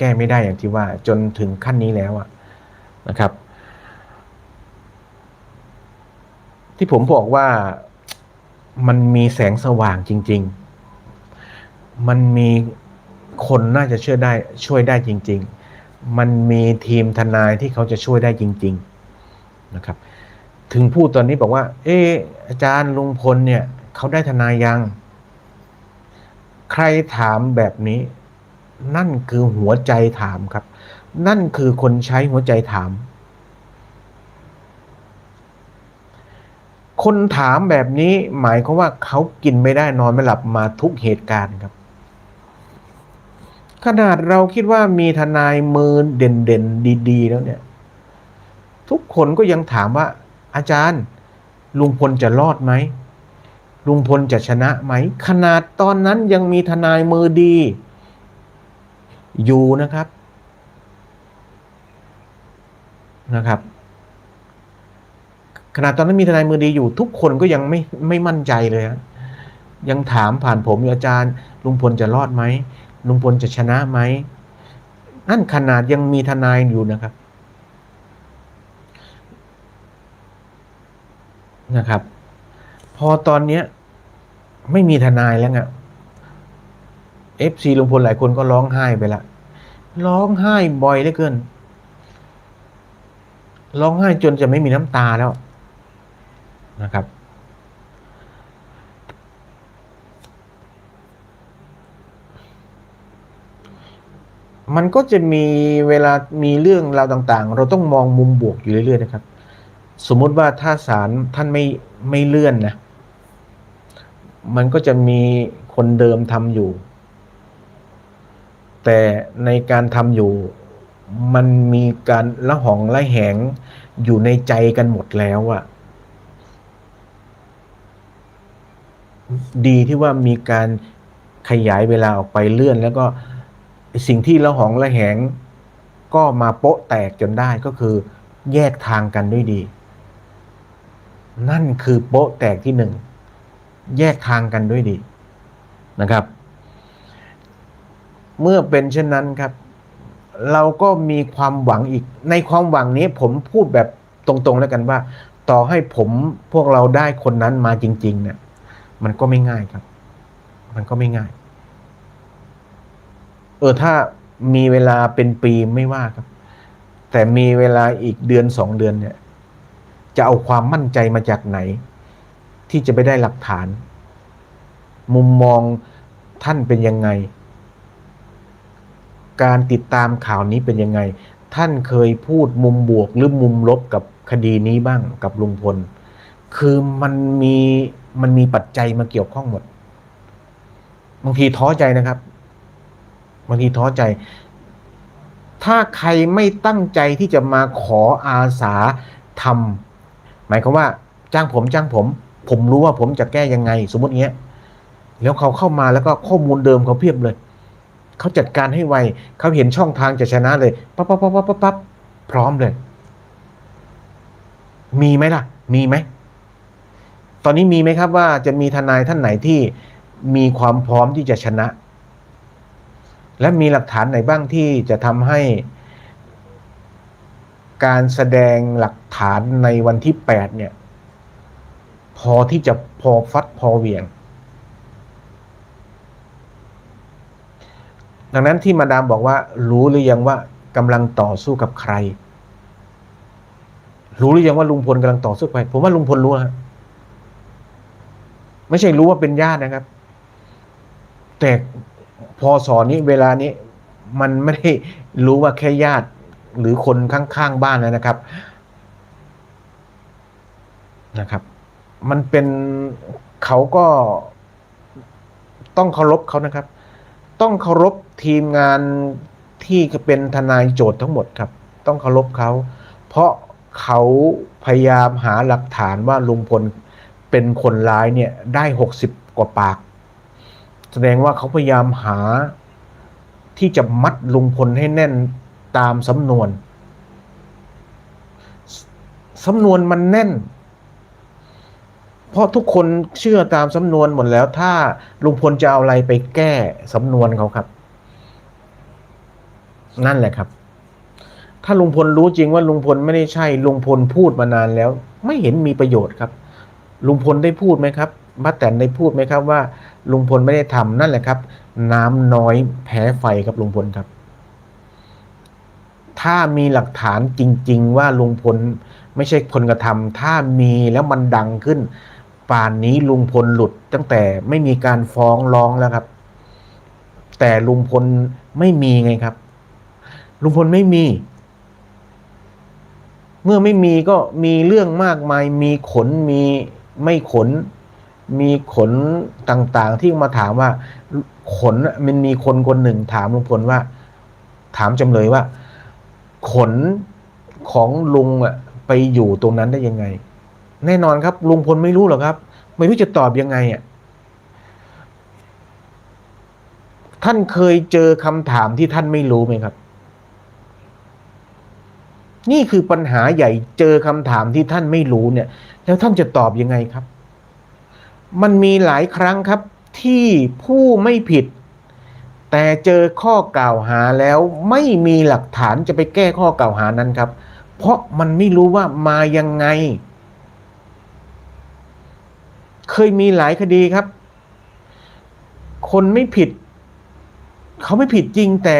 แก้ไม่ได้อย่างที่ว่าจนถึงขั้นนี้แล้วอะนะครับ ที่ผมบอกว่ามันมีแสงสว่างจริง ๆ มันมีคนน่าจะเชื่อได้ช่วยได้จริง ๆ มันมีทีมทนายที่เขาจะช่วยได้จริง ๆนะครับ ถึงพูดตอนนี้บอกว่า เอออาจารย์ลุงพลเนี่ยเขาได้ทนายยัง ใครถามแบบนี้ นั่นคือหัวใจถามครับ นั่นคือคนใช้หัวใจถาม คนถามแบบนี้หมายความว่าเขากินไม่ได้นอนไม่หลับมาทุกเหตุการณ์ครับ ขนาดเราคิดว่ามีทนายมือเด่นๆดี ๆ แล้วเนี่ย ทุกคนก็ยังถามว่า อาจารย์ ลุงพลจะรอดไหมลุงพลจะชนะไหม ขนาดตอนนั้นยังมีทนายมือดี อยู่นะครับนะครับขนาดตอนนั้นมีทนายมือดีอยู่ทุกคนก็ยังไม่ไม่มั่นใจเลยฮะยังถามผ่านผมอยู่อาจารย์ลุงพลจะรอดไหมลุงพลจะชนะไหมนั่นขนาดยังมีทนายอยู่นะครับนะครับ พอตอนเนี้ยไม่มีทนายแล้วไงเอฟซีลุงพลหลายคนก็ร้องไห้ไปละ ร้องไห้บ่อยเหลือเกิน ร้องไห้จนจะไม่มีน้ำตาแล้วนะครับ มันก็จะมีเวลามีเรื่องราวต่าง ๆ เราต้องมองมุมบวกอยู่เรื่อยๆนะครับ สมมุติว่าถ้าศาลท่านไม่ไม่เลื่อนนะ มันก็จะมีคนเดิมทำอยู่ แต่ในการทำอยู่มันมีการละหองละแหงอยู่ในใจกันหมดแล้วอะดีที่ว่ามีการขยายเวลาออกไปเลื่อน แล้วก็สิ่งที่ละหองละแหง ก็มาโป๊ะแตกจนได้ก็คือ แยกทางกันด้วยดี นั่นคือโป๊ะแตกที่หนึ่งแยกทางกันด้วยดีนะครับ เมื่อเป็นเช่นนั้นครับ เราก็มีความหวังอีก ในความหวังนี้ผมพูดแบบตรงๆแล้วกันว่า ต่อให้ผมพวกเราได้คนนั้นมาจริง ๆ เนี่ยมันก็ไม่ง่ายครับ มันก็ไม่ง่าย เออถ้ามีเวลาเป็นปีไม่ว่าครับ แต่มีเวลาอีกเดือนสองเดือนเนี่ย จะเอาความมั่นใจมาจากไหน ที่จะไปได้หลักฐาน มุมมองท่านเป็นยังไง การติดตามข่าวนี้เป็นยังไง ท่านเคยพูดมุมบวกหรือมุมลบกับคดีนี้บ้างกับลุงพล คือมันมีมันมีปัจจัยมาเกี่ยวข้องหมด บางทีท้อใจนะครับ บางทีท้อใจ ถ้าใครไม่ตั้งใจที่จะมาขออาสาทำหมายความว่า จ้างผมจ้างผม ผมรู้ว่าผมจะแก้ยังไง สมมติเงี้ย แล้วเขาเข้ามาแล้วก็ข้อมูลเดิมเขาเพียบเลย เขาจัดการให้ไวเขาเห็นช่องทางจะชนะเลยปั๊บปั๊บปั๊บปั๊บปั๊บพร้อมเลย มีไหมล่ะ มีไหมตอนนี้มีไหมครับว่าจะมีทนายท่านไหนที่มีความพร้อมที่จะชนะ และมีหลักฐานไหนบ้างที่จะทำให้การแสดงหลักฐานในวันที่แปดเนี่ย พอที่จะพอฟัดพอเวียง ดังนั้นที่มาดามบอกว่า รู้หรือยังว่ากำลังต่อสู้กับใคร รู้หรือยังว่าลุงพลกำลังต่อสู้กับใครผมว่าลุงพลรู้ฮะไม่ใช่รู้ว่าเป็นญาตินะครับ แต่พอสอนนี้เวลานี้มันไม่ได้รู้ว่าแค่ญาติ หรือคนข้างๆบ้านแล้วนะครับนะครับ มันเป็นเขาก็ต้องเคารพเขานะครับ ต้องเคารพทีมงานที่เป็นทนายโจทย์ทั้งหมดครับ ต้องเคารพเขา เพราะเขาพยายามหาหลักฐานว่าลุงพลเป็นคนร้ายเนี่ยได้หกสิบกว่าปาก แสดงว่าเขาพยายามหาที่จะมัดลุงพลให้แน่นตามสำนวนสำนวนมันแน่น เพราะทุกคนเชื่อตามสำนวนหมดแล้ว ถ้าลุงพลจะเอาอะไรไปแก้สำนวนเขาครับ นั่นแหละครับ ถ้าลุงพลรู้จริงว่าลุงพลไม่ได้ใช่ลุงพลพูดมานานแล้ว ไม่เห็นมีประโยชน์ครับ ลุงพลได้พูดไหมครับป้าแตนได้พูดไหมครับว่า ลุงพลไม่ได้ทำนั่นแหละครับ น้ำน้อยแพ้ไฟครับลุงพลครับ ถ้ามีหลักฐานจริง ๆ ว่าลุงพลไม่ใช่คนกระทำถ้ามีแล้วมันดังขึ้น ป่านนี้ลุงพลหลุดตั้งแต่ไม่มีการฟ้องร้องแล้วครับ แต่ลุงพลไม่มีไงครับ ลุงพลไม่มี เมื่อไม่มีก็มีเรื่องมากมาย มีขนมีไม่ขน มีขนต่างๆ ที่มาถามว่า ขนมันมีคนคนหนึ่งถามลุงพลว่า ถามจำเลยว่า ขนของลุงอะไปอยู่ตรงนั้นได้ยังไง แน่นอนครับลุงพลไม่รู้หรอกครับ ไม่รู้จะตอบยังไงอะท่านเคยเจอคำถามที่ท่านไม่รู้ไหมครับ นี่คือปัญหาใหญ่เจอคำถามที่ท่านไม่รู้เนี่ย แล้วท่านจะตอบยังไงครับ มันมีหลายครั้งครับ ที่ผู้ไม่ผิด แต่เจอข้อกล่าวหาแล้วไม่มีหลักฐานจะไปแก้ข้อกล่าวหานั้นครับ เพราะมันไม่รู้ว่ามายังไง เคยมีหลายคดีครับ คนไม่ผิด เขาไม่ผิดจริงแต่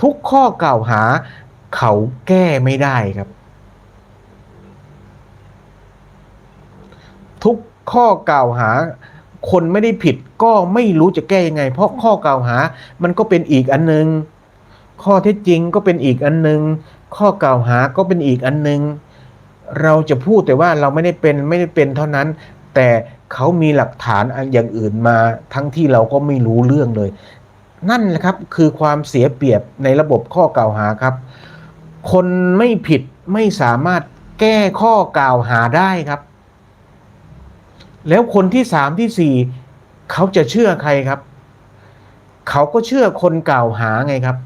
ทุกข้อกล่าวหา เขาแก้ไม่ได้ครับ ทุกข้อกล่าวหา คนไม่ได้ผิดก็ไม่รู้จะแก้ยังไง เพราะข้อกล่าวหา มันก็เป็นอีกอันหนึง ข้อเท็จจริงก็เป็นอีกอันหนึง ข้อกล่าวหาก็เป็นอีกอันหนึง เราจะพูดแต่ว่าเราไม่ได้เป็นไม่ได้เป็นเท่านั้น แต่เขามีหลักฐานอย่างอื่นมาทั้งที่เราก็ไม่รู้เรื่องเลย นั่นแหละครับคือความเสียเปรียบในระบบข้อกล่าวหาครับ คนไม่ผิดไม่สามารถแก้ข้อกล่าวหาได้ครับ แล้วคนที่สามที่สี่เขาจะเชื่อใครครับ เขาก็เชื่อคนกล่าวหาไงครับ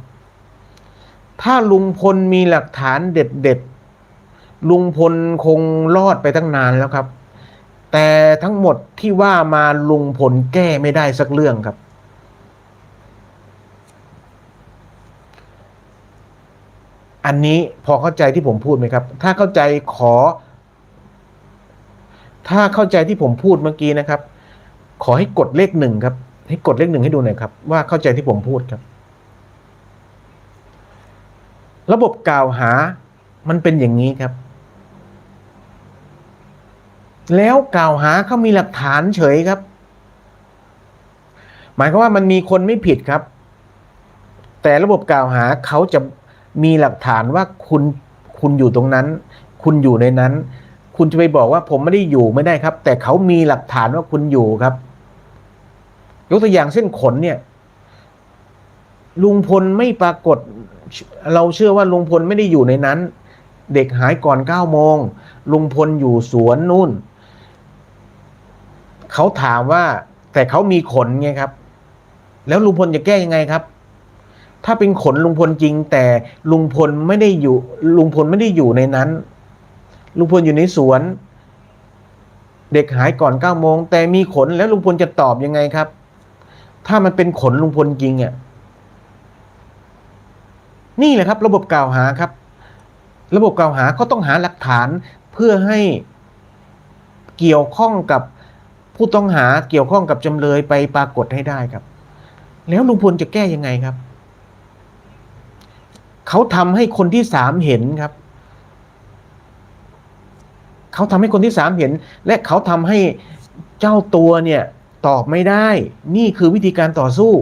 ถ้าลุงพลมีหลักฐานเด็ดๆลุงพลคงรอดไปตั้งนานแล้วครับ แต่ทั้งหมดที่ว่ามาลุงพลแก้ไม่ได้สักเรื่องครับ อันนี้พอเข้าใจที่ผมพูดไหมครับ ถ้าเข้าใจขอ ถ้าเข้าใจที่ผมพูดเมื่อกี้นะครับ ขอให้กดเลขหนึ่งครับ ให้กดเลขหนึ่งให้ดูหน่อยครับ ว่าเข้าใจที่ผมพูดครับ ระบบกล่าวหามันเป็นอย่างนี้ครับ แล้วกล่าวหาเขามีหลักฐานเฉยครับ หมายความว่ามันมีคนไม่ผิดครับ แต่ระบบกล่าวหาเขาจะมีหลักฐานว่าคุณคุณอยู่ตรงนั้น คุณอยู่ในนั้น คุณจะไปบอกว่าผมไม่ได้อยู่ไม่ได้ครับ แต่เขามีหลักฐานว่าคุณอยู่ครับ ยกตัวอย่างเส้นขนเนี่ย ลุงพลไม่ปรากฏ เราเชื่อว่าลุงพลไม่ได้อยู่ในนั้นเด็กหายก่อนเก้าโมง ลุงพลอยู่สวนนู่น เขาถามว่า แต่เขามีขนไงครับ แล้วลุงพลจะแก้ยังไงครับ ถ้าเป็นขนลุงพลจริง แต่ลุงพลไม่ได้อยู่ ลุงพลไม่ได้อยู่ในนั้น ลุงพลอยู่ในสวน เด็กหายก่อนเก้าโมงแต่มีขนแล้วลุงพลจะตอบยังไงครับ ถ้ามันเป็นขนลุงพลจริงอะนี่แหละครับ ระบบกล่าวหาครับ ระบบกล่าวหาเขาต้องหาหลักฐานเพื่อให้เกี่ยวข้องกับ ผู้ต้องหาเกี่ยวข้องกับจำเลยไปปรากฏให้ได้ครับ แล้วลุงพลจะแก้ยังไงครับ เขาทำให้คนที่สามเห็นครับ เขาทำให้คนที่สามเห็น และเขาทำให้เจ้าตัวเนี่ยตอบไม่ได้ นี่คือวิธีการต่อสู้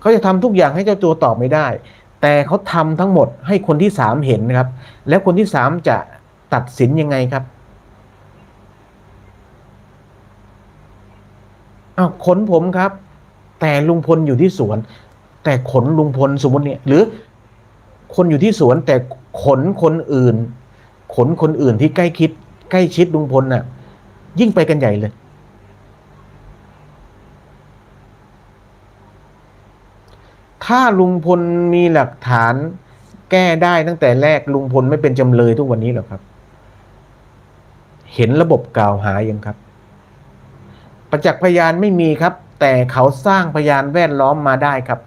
เขาจะทำทุกอย่างให้เจ้าตัวตอบไม่ได้ แต่เขาทำทั้งหมดให้คนที่สามเห็นครับ แล้วคนที่สามจะตัดสินยังไงครับ อ้าวขนผมครับ แต่ลุงพลอยู่ที่สวน แต่ขนลุงพลสมมติเนี่ย หรือคนอยู่ที่สวนแต่ขนคนอื่น ขนคนอื่นที่ใกล้คิด ใกล้ชิดลุงพลน่ะ ยิ่งไปกันใหญ่เลย ถ้าลุงพลมีหลักฐานแก้ได้ตั้งแต่แรกลุงพลไม่เป็นจำเลยทุกวันนี้หรอกครับ เห็นระบบกล่าวหายังครับ ประจักษ์พยานไม่มีครับ แต่เขาสร้างพยานแวดล้อมมาได้ครับ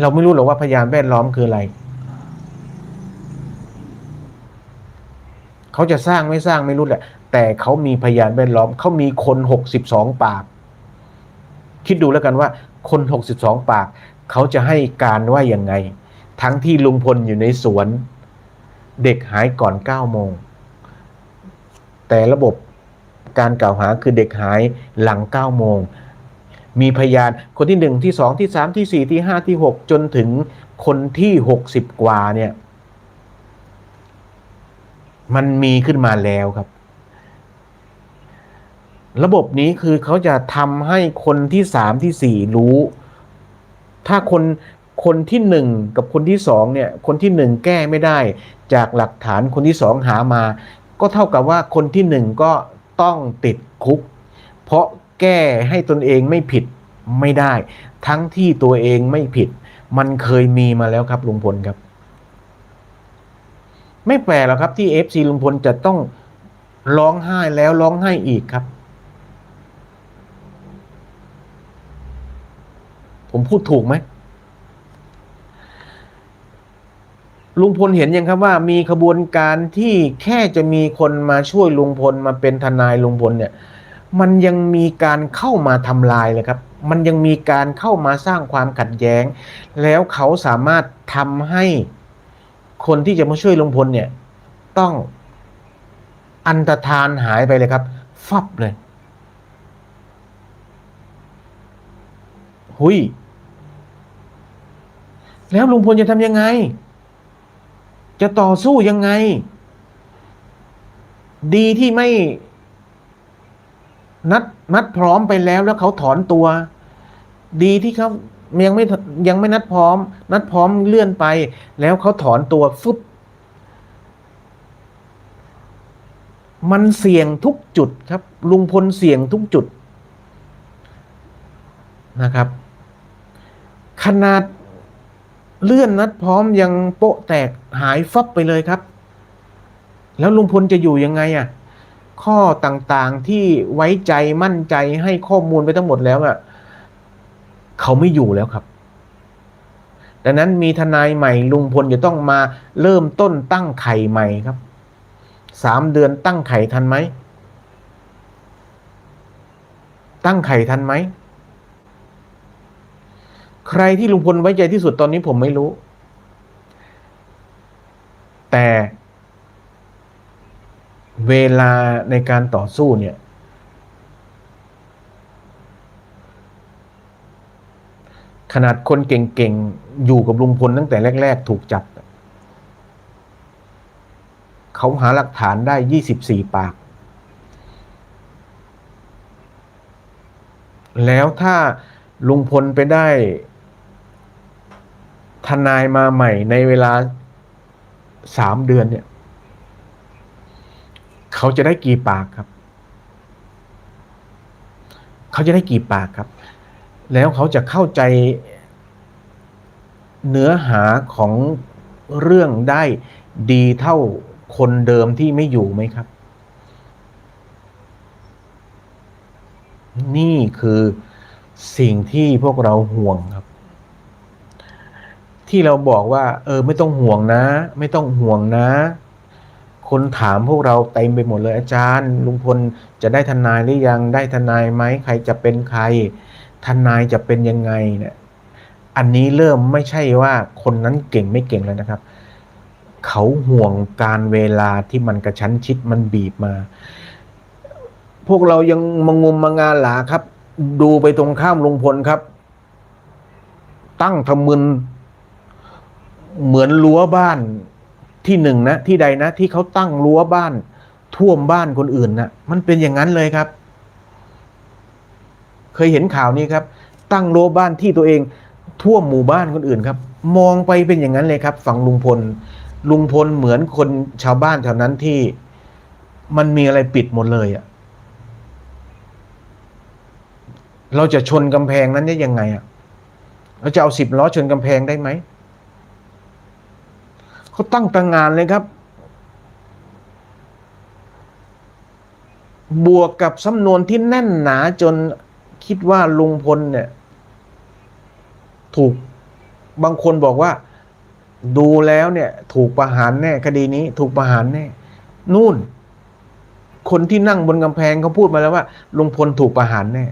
เราไม่รู้หรอกว่าพยานแวดล้อมคืออะไร เขาจะสร้างไม่สร้างไม่รู้แหละ แต่เขามีพยานแวดล้อม เขามีคนหกสิบสองปาก คิดดูแล้วกันว่า คนหกสิบสองปาก เขาจะให้การว่าอย่างไง ทั้งที่ลุงพลอยู่ในสวน เด็กหายก่อนเก้าโมง แต่ระบบ การกล่าวหาคือเด็กหายหลังเก้าโมง มีพยานคนที่หนึ่งที่สองที่สามที่สี่ที่ห้าที่หกจนถึงคนที่หกสิบกว่าเนี่ย มันมีขึ้นมาแล้วครับ ระบบนี้คือเขาจะทำให้คนที่สามที่สี่รู้ ถ้าคนคนที่หนึ่งกับคนที่สองเนี่ยคนที่หนึ่งแก้ไม่ได้จากหลักฐานคนที่สองหามา ก็เท่ากับว่าคนที่หนึ่งก็ ต้องติดคุก เพราะแก้ให้ตนเองไม่ผิดไม่ได้ ทั้งที่ตัวเองไม่ผิด มันเคยมีมาแล้วครับลุงพลครับ ไม่แปลกหรอกครับที่เอฟซีลุงพลจะต้องร้องไห้แล้วร้องไห้อีกครับ ผมพูดถูกไหม ลุงพลเห็นยังครับว่ามีขบวนการที่แค่จะมีคนมาช่วยลุงพลมาเป็นทนายลุงพลเนี่ย มันยังมีการเข้ามาทำลายเลยครับ มันยังมีการเข้ามาสร้างความขัดแย้ง แล้วเขาสามารถทำให้คนที่จะมาช่วยลุงพลเนี่ย ต้องอันตรธานหายไปเลยครับ ฟับเลย หุยแล้วลุงพลจะทำยังไง จะต่อสู้ยังไง ดีที่ไม่ นัดนัดพร้อมไปแล้วแล้วเขาถอนตัว ดีที่เขายังไม่ยังไม่นัดพร้อม นัดพร้อมเลื่อนไป แล้วเขาถอนตัวฟึบมันเสี่ยงทุกจุดครับ ลุงพลเสี่ยงทุกจุดนะครับ ขนาด เลื่อนนัดพร้อมยังโปะแตกหายฟับไปเลยครับ แล้วลุงพลจะอยู่ยังไงอะ่ะ ข้อต่างๆที่ไว้ใจมั่นใจให้ข้อมูลไปทั้งหมดแล้วอะ่ะเขาไม่อยู่แล้วครับ ดังนั้นมีทนายใหม่ลุงพลจะต้องมาเริ่มต้นตั้งไข่ใหม่ครับสามเดือนตั้งไข่ทันไหม ตั้งไข่ทันไหม ใครที่ลุงพลไว้ใจที่สุดตอนนี้ผมไม่รู้ แต่เวลาในการต่อสู้เนี่ย ขนาดคนเก่งๆ อยู่กับลุงพลตั้งแต่แรก ๆ ถูกจับ เขาหาหลักฐานได้ยี่สิบสี่ปาก แล้วถ้าลุงพลไปได้ ทนายมาใหม่ในเวลาสามเดือนเนี่ย เขาจะได้กี่ปากครับ เขาจะได้กี่ปากครับ แล้วเขาจะเข้าใจเนื้อหาของเรื่องได้ดีเท่าคนเดิมที่ไม่อยู่ไหมครับ นี่คือสิ่งที่พวกเราห่วงครับ ที่เราบอกว่า เออ ไม่ต้องห่วงนะ ไม่ต้องห่วงนะ คนถามพวกเราเต็มไปหมดเลยอาจารย์ ลุงพลจะได้ทนายหรือยังได้ทนายไหมใครจะเป็นใคร ทนายจะเป็นยังไงเนี่ยอันนี้เริ่มไม่ใช่ว่าคนนั้นเก่งไม่เก่งแล้วนะครับ เขาห่วงการเวลาที่มันกระชั้นชิดมันบีบมา พวกเรายังมางมมางานหลาครับ ดูไปตรงข้ามลุงพลครับ ตั้งทำมึน เหมือนรั้วบ้านที่หนึ่งนะที่ใดนะที่เขาตั้งรั้วบ้าน ท่วมบ้านคนอื่นนะมันเป็นอย่างนั้นเลยครับ เคยเห็นข่าวนี้ครับ ตั้งรั้วบ้านที่ตัวเองท่วมหมู่บ้านคนอื่นครับ มองไปเป็นอย่างนั้นเลยครับ ฝั่งลุงพล ลุงพลเหมือนคนชาวบ้านแถวนั้นที่มันมีอะไรปิดหมดเลยอะ่ะเราจะชนกำแพงนั้นได้ยังไงอะ่ะเราจะเอาสิบล้อชนกำแพงได้ไหม เขาตั้งตังงานเลยครับ บวกกับสำนวนที่แน่นหนาจนคิดว่าลุงพลเนี่ย ถูกบางคนบอกว่า ดูแล้วเนี่ย ถูกประหารแน่คดีนี้ ถูกประหารแน่นู่น คนที่นั่งบนกำแพงเขาพูดมาแล้วว่าลุงพลถูกประหารแน่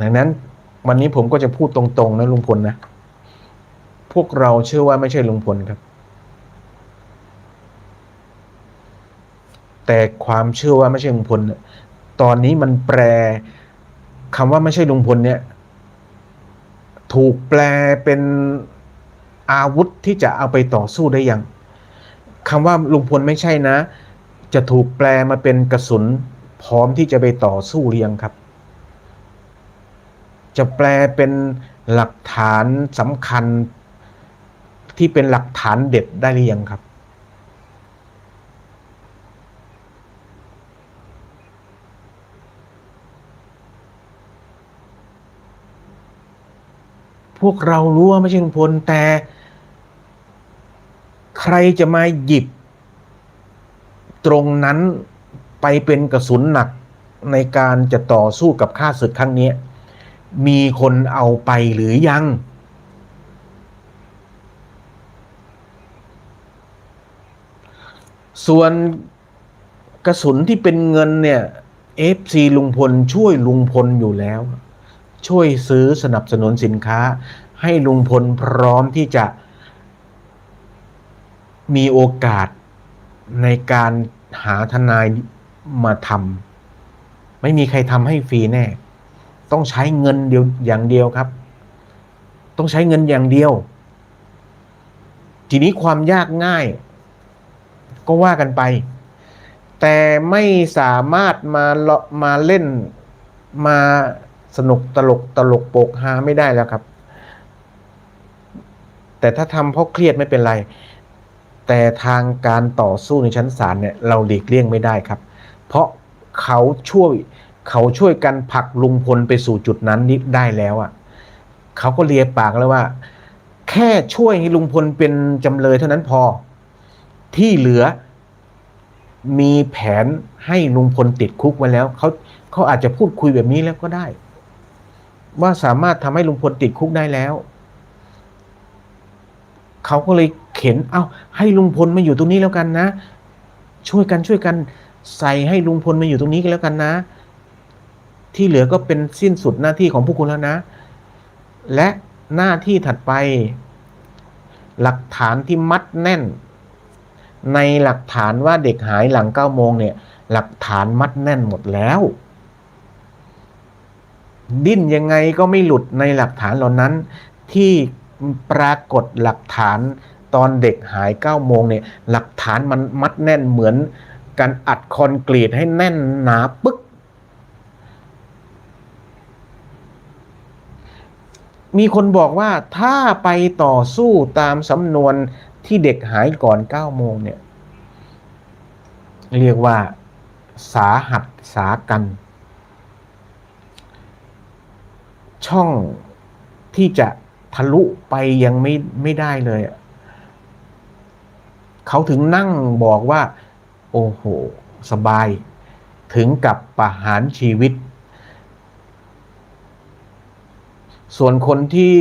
ดังนั้นวันนี้ผมก็จะพูดตรงๆนะลุงพลนะ พวกเราเชื่อว่าไม่ใช่ลุงพลครับ แต่ความเชื่อว่าไม่ใช่ลุงพลเนี่ยตอนนี้มันแปลคำว่าไม่ใช่ลุงพลเนี่ย ถูกแปลเป็นอาวุธที่จะเอาไปต่อสู้ได้ยังคำว่าลุงพลไม่ใช่นะ จะถูกแปลมาเป็นกระสุนพร้อมที่จะไปต่อสู้หรือยังครับ จะแปลเป็นหลักฐานสำคัญที่เป็นหลักฐานเด็ดได้หรือยังครับ พวกเรารู้ว่าไม่ใช่ลุงพลแต่ ใครจะมาหยิบ ตรงนั้นไปเป็นกระสุนหนักในการจะต่อสู้กับข้าศึกครั้งนี้ มีคนเอาไปหรือยัง ส่วนกระสุนที่เป็นเงินเนี่ย FC ลุงพลช่วยลุงพลอยู่แล้ว ช่วยซื้อสนับสนุนสินค้า ให้ลุงพลพร้อมที่จะ มีโอกาสในการหาทนายมาทำไม่มีใครทำให้ฟรีแน่ ต้องใช้เงินเดียวอย่างเดียวครับ ต้องใช้เงินอย่างเดียว ทีนี้ความยากง่าย ก็ว่ากันไป แต่ไม่สามารถมาเลมาเล่นมาสนุกตลกตลกโปกฮาไม่ได้แล้วครับ แต่ถ้าทำเพราะเครียดไม่เป็นไร แต่ทางการต่อสู้ในชั้นศาลเนี่ยเราหลีกเลี่ยงไม่ได้ครับ เพราะเขาช่วย เขาช่วยกันผลักลุงพลไปสู่จุดนั้นนิดได้แล้วอะ่ะเขาก็เลียปากแล้วว่า แค่ช่วยให้ลุงพลเป็นจำเลยเท่านั้นพอ ที่เหลือ มีแผนให้ลุงพลติดคุกไว้แล้วเขาเขาอาจจะพูดคุยแบบนี้แล้วก็ได้ ว่าสามารถทำให้ลุงพลติดคุกได้แล้วเขาก็เลยเข็น เอา้า ให้ลุงพลมาอยู่ตรงนี้แล้วกันนะ ช่วยกันช่วยกันใส่ให้ลุงพลมาอยู่ตรงนี้กันแล้วกันนะ ที่เหลือก็เป็นสิ้นสุดหน้าที่ของพวกคุณแล้วนะ และหน้าที่ถัดไป หลักฐานที่มัดแน่น ในหลักฐานว่าเด็กหายหลังเก้าโมงเนี่ย หลักฐานมัดแน่นหมดแล้ว ดิ้นยังไงก็ไม่หลุดในหลักฐานเหล่านั้น ที่ปรากฏหลักฐานตอนเด็กหายเก้าโมงเนี่ย หลักฐานมันมัดแน่นเหมือนการอัดคอนกรีตให้แน่นหนาปึ๊ก มีคนบอกว่าถ้าไปต่อสู้ตามสำนวนที่เด็กหายก่อนเก้าโมงเนี่ย เรียกว่าสาหัสสากัน ช่องที่จะทะลุไปยังไม่ไม่ได้เลยเขาถึงนั่งบอกว่า โอ้โห สบาย ถึงกับประหารชีวิต ส่วนคนที่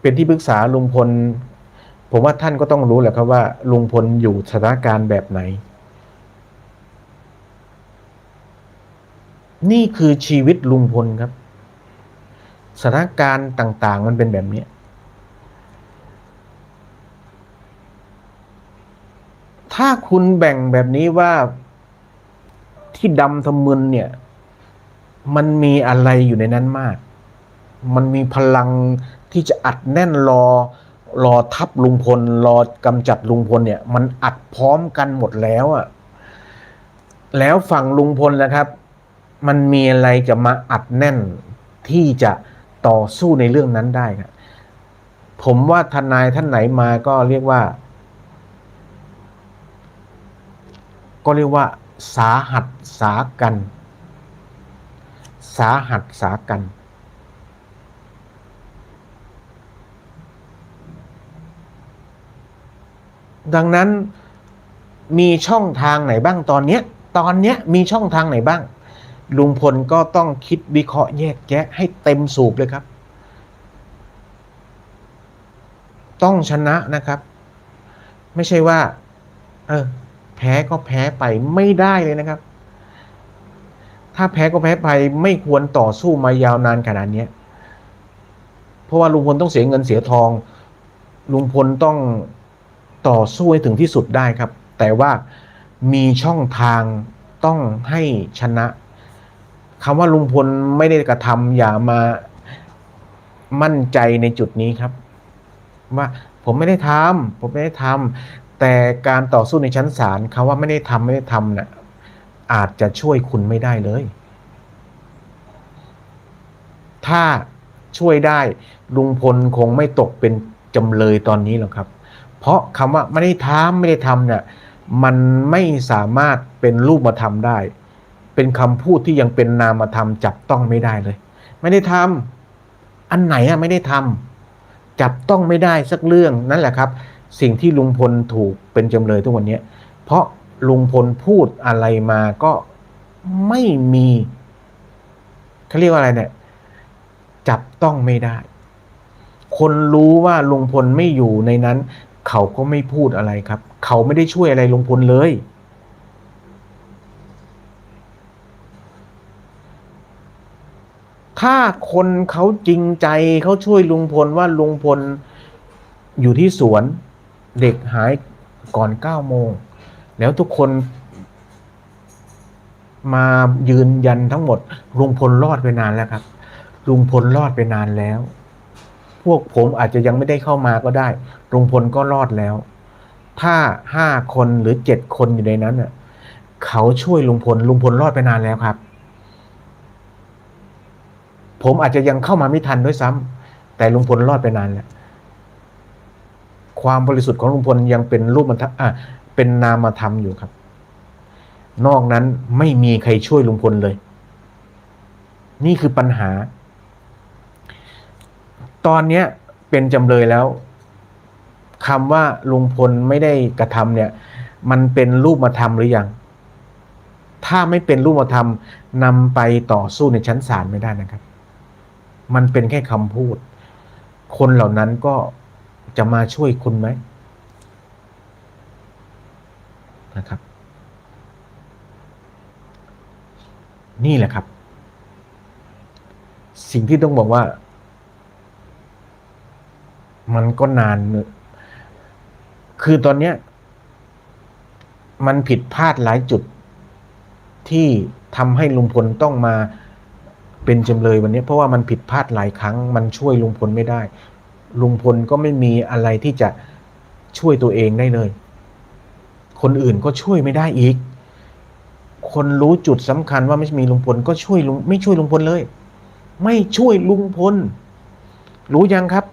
เป็นที่ปรึกษาลุงพล ผมว่าท่านก็ต้องรู้แหละครับว่า ลุงพลอยู่สถานการณ์แบบไหน นี่คือชีวิตลุงพลครับสถานการณ์ต่าง ๆ มันเป็นแบบนี้ ถ้าคุณแบ่งแบบนี้ว่าที่ดำทะมึนเนี่ย มันมีอะไรอยู่ในนั้นมาก มันมีพลังที่จะอัดแน่นรอรอทับลุงพล รอกำจัดลุงพลเนี่ย มันอัดพร้อมกันหมดแล้วอะแล้วฝั่งลุงพลนะครับ มันมีอะไรจะมาอัดแน่นที่จะต่อสู้ในเรื่องนั้นได้ครับผมว่าทนายท่านไหนมาก็เรียกว่า ก็เรียกว่า สาหัสสากัน สาหัสสากัน ดังนั้นมีช่องทางไหนบ้างตอนเนี้ยตอนเนี้ยมีช่องทางไหนบ้าง ลุงพลก็ต้องคิดวิเคราะห์แยกแยะให้เต็มสูบเลยครับ ต้องชนะนะครับ ไม่ใช่ว่า เออ แพ้ก็แพ้ไปไม่ได้เลยนะครับ ถ้าแพ้ก็แพ้ไปไม่ควรต่อสู้มายาวนานขนาดนี้เพราะว่าลุงพลต้องเสียเงินเสียทอง ลุงพลต้อง ต่อสู้ให้ถึงที่สุดได้ครับ แต่ว่ามีช่องทางต้องให้ชนะคำว่าลุงพลไม่ได้กระทำอย่ามามั่นใจในจุดนี้ครับ ว่าผมไม่ได้ทำผมไม่ได้ทำแต่การต่อสู้ในชั้นศาลคำว่าไม่ได้ทำไม่ได้ทำน่ะอาจจะช่วยคุณไม่ได้เลย ถ้าช่วยได้ลุงพลคงไม่ตกเป็นจำเลยตอนนี้หรอกครับ เพราะคำว่าไม่ได้ทำไม่ได้ทำเนี่ยมันไม่สามารถเป็นรูปมาทำได้ เป็นคำพูดที่ยังเป็นนามธรรมจับต้องไม่ได้เลย ไม่ได้ทำอันไหนอะไม่ได้ทำจับต้องไม่ได้สักเรื่องนั่นแหละครับ สิ่งที่ลุงพลถูกเป็นจำเลยทุกวันนี้เพราะลุงพลพูดอะไรมาก็ไม่มีเขาเรียกว่าอะไรเนี่ย จับต้องไม่ได้ คนรู้ว่าลุงพลไม่อยู่ในนั้น เขาก็ไม่พูดอะไรครับ เขาไม่ได้ช่วยอะไรลุงพลเลย ถ้าคนเขาจริงใจเขาช่วยลุงพลว่าลุงพลอยู่ที่สวนเด็กหายก่อนเก้าโมง แล้วทุกคนมายืนยันทั้งหมดลุงพลรอดไปนานแล้วครับลุงพลรอดไปนานแล้ว พวกผมอาจจะยังไม่ได้เข้ามาก็ได้ลุงพลก็รอดแล้ว ถ้าห้าคนหรือเจ็ดคนอยู่ในนั้นน่ะเขาช่วยลุงพลลุงพลรอดไปนานแล้วครับ ผมอาจจะยังเข้ามาไม่ทันด้วยซ้ำแต่ลุงพลรอดไปนานแล้วความบริสุทธิ์ของลุงพลยังเป็นรูปมันอะเป็นนามธรรมอยู่ครับ นอกนั้นไม่มีใครช่วยลุงพลเลย นี่คือปัญหา ตอนเนี้ยเป็นจำเลยแล้วคำว่าลุงพลไม่ได้กระทำเนี่ย มันเป็นรูปมาทำหรือยัง ถ้าไม่เป็นรูปธรรมนำไปต่อสู้ในชั้นศาลไม่ได้นะครับ มันเป็นแค่คำพูด คนเหล่านั้นก็จะมาช่วยคุณไหมนะครับ นี่แหละครับ สิ่งที่ต้องบอกว่า มันก็นานเนอคือตอนเนี้ย มันผิดพลาดหลายจุดที่ทำให้ลุงพลต้องมาเป็นจำเลยวันนี้ เพราะว่ามันผิดพลาดหลายครั้ง มันช่วยลุงพลไม่ได้ ลุงพลก็ไม่มีอะไรที่จะช่วยตัวเองได้เลย คนอื่นก็ช่วยไม่ได้อีก คนรู้จุดสำคัญว่าไม่มีลุงพลก็ช่วยลุงไม่ช่วยลุงพลเลย ไม่ช่วยลุงพล รู้ยังครับ